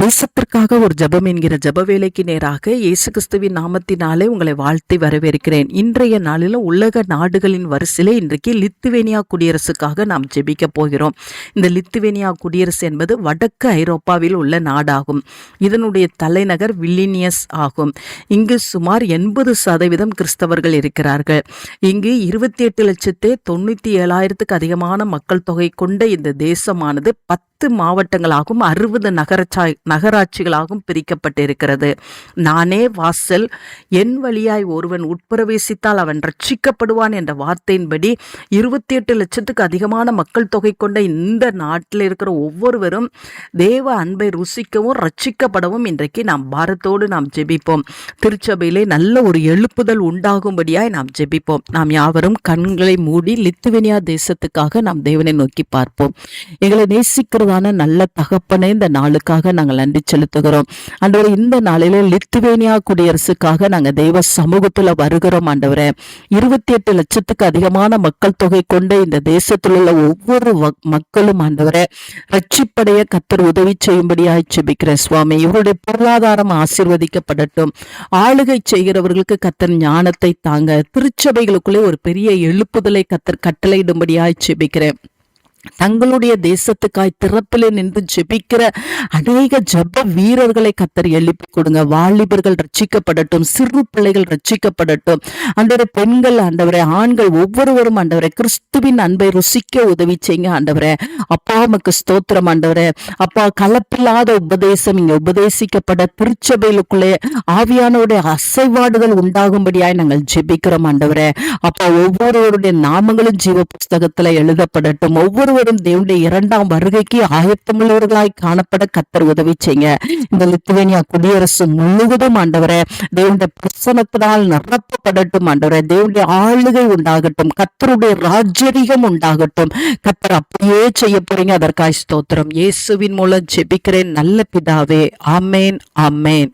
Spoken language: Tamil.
தேசத்திற்காக ஒரு ஜெபம் என்கிற ஜெப வேலைக்கு நேராக இயேசு கிறிஸ்துவின் நாமத்தினாலே உங்களை வாழ்த்தி வரவேற்கிறேன். இன்றைய நாளில் உலக நாடுகளின் வரிசையிலே இன்றைக்கு லித்துவேனியா குடியரசுக்காக நாம் ஜெபிக்க போகிறோம். இந்த லித்துவேனியா குடியரசு என்பது வடக்கு ஐரோப்பாவில் உள்ள நாடாகும். இதனுடைய தலைநகர் வில்லினியஸ் ஆகும். இங்கு சுமார் எண்பது சதவீதம் கிறிஸ்தவர்கள் இருக்கிறார்கள். இங்கு இருபத்தி எட்டு லட்சத்தே தொண்ணூற்றி ஏழாயிரத்துக்கு அதிகமான மக்கள் தொகை கொண்ட இந்த தேசமானது பத்து மாவட்டங்களாகவும் அறுபது நகரச்சா நகராட்சிகளாகவும் பிரிக்கப்பட்டிருக்கிறது. நானே வாசல் என் வழியாய் ஒருவன் உட்பிரவேசித்தால் அவன் ரட்சிக்கப்படுவான் என்ற வார்த்தையின்படி இருபத்தி எட்டு லட்சத்துக்கு அதிகமான மக்கள் தொகை கொண்ட இந்த நாட்டில் இருக்கிற ஒவ்வொருவரும் தேவ அன்பை ருசிக்கவும் ரட்சிக்கப்படவும் இன்றைக்கு நாம் பாரத்தோடு நாம் ஜெபிப்போம். திருச்சபையிலே நல்ல ஒரு எழுப்புதல் உண்டாகும்படியாய் நாம் ஜெபிப்போம். நாம் யாவரும் கண்களை மூடி லித்துவேனியா தேசத்துக்காக நாம் தேவனை நோக்கி பார்ப்போம். எங்களை நேசிக்கிறதான நல்ல தகப்பனே இந்த நாளுக்காக நாங்கள் நன்றி செலுத்துகிறோம். ஆண்டவரே இந்த நாளில லித்துவேனியா குடியரசுக்காக நாங்கள் தெய்வ சமூகத்துல வருகிறோம் ஆண்டவரே. இருபத்தி எட்டு லட்சத்துக்கு அதிகமான மக்கள் தொகை கொண்ட இந்த தேசத்தில் உள்ள ஒவ்வொரு மக்களும் ஆண்டவரே ரட்சிப்படைய கத்தர் உதவி செய்யும்படியாய் செபிக்கிற சுவாமி. இவருடைய பொருளாதாரம் ஆசிர்வதிக்கப்படட்டும். ஆளுகை செய்கிறவர்களுக்கு கத்தர் ஞானத்தை தாங்க. திருச்சபைகளுக்குள்ளே ஒரு பெரிய எழுப்புதலை கத்தர் கட்டளையிடும்படியாய் செபிக்கிறேன் தங்களுடைய தேசத்துக்காய் திறப்பிலே நின்று ஜெபிக்கிற அநேக ஜெப வீரர்களை கத்தர் எழுப்பி கொடுங்க. வாலிபர்கள் ரட்சிக்கப்படட்டும் சிறு பிள்ளைகள் ரட்சிக்கப்படட்டும். ஆண்டவரே பெண்கள் ஆண்டவரே ஆண்கள் ஒவ்வொருவரும் ஆண்டவரே கிறிஸ்துவின் அன்பை ருசிக்க உதவி செய்யுங்க ஆண்டவரே. அப்பா உமக்கு ஸ்தோத்திரம் ஆண்டவரே. அப்பா கலப்பில்லாத உபதேசம் இங்க உபதேசிக்கப்பட திருச்சபைகளுக்குள்ளே ஆவியானவருடைய அசைவாடுகள் உண்டாகும்படியாய் நாங்கள் ஜெபிக்கிறோம் ஆண்டவரே. அப்பா ஒவ்வொருவருடைய நாமங்களும் ஜீவ புஸ்தகத்துல எழுதப்படட்டும். ஒவ்வொரு ஒவ்வொருவரும் தேவனுடைய இரண்டாம் வருகைக்கு ஆயத்தமுள்ளவர்களாய் காணப்பட கத்தர் உதவி செய்யுங்க. இந்த லித்துவேனியா குடியரசு முழுவதும் ஆண்டவரை தேவனுடைய பிரசனத்தினால் நிரப்பப்படட்டும் ஆண்டவரை. தேவனுடைய ஆளுகை உண்டாகட்டும் கத்தருடைய ராஜரிகம் உண்டாகட்டும். கத்தர் அப்படியே செய்ய போறீங்க. அதற்காய் ஸ்தோத்திரம். இயேசுவின் மூலம் ஜெபிக்கிறேன். நல்ல பிதாவே. ஆமேன் ஆமேன்.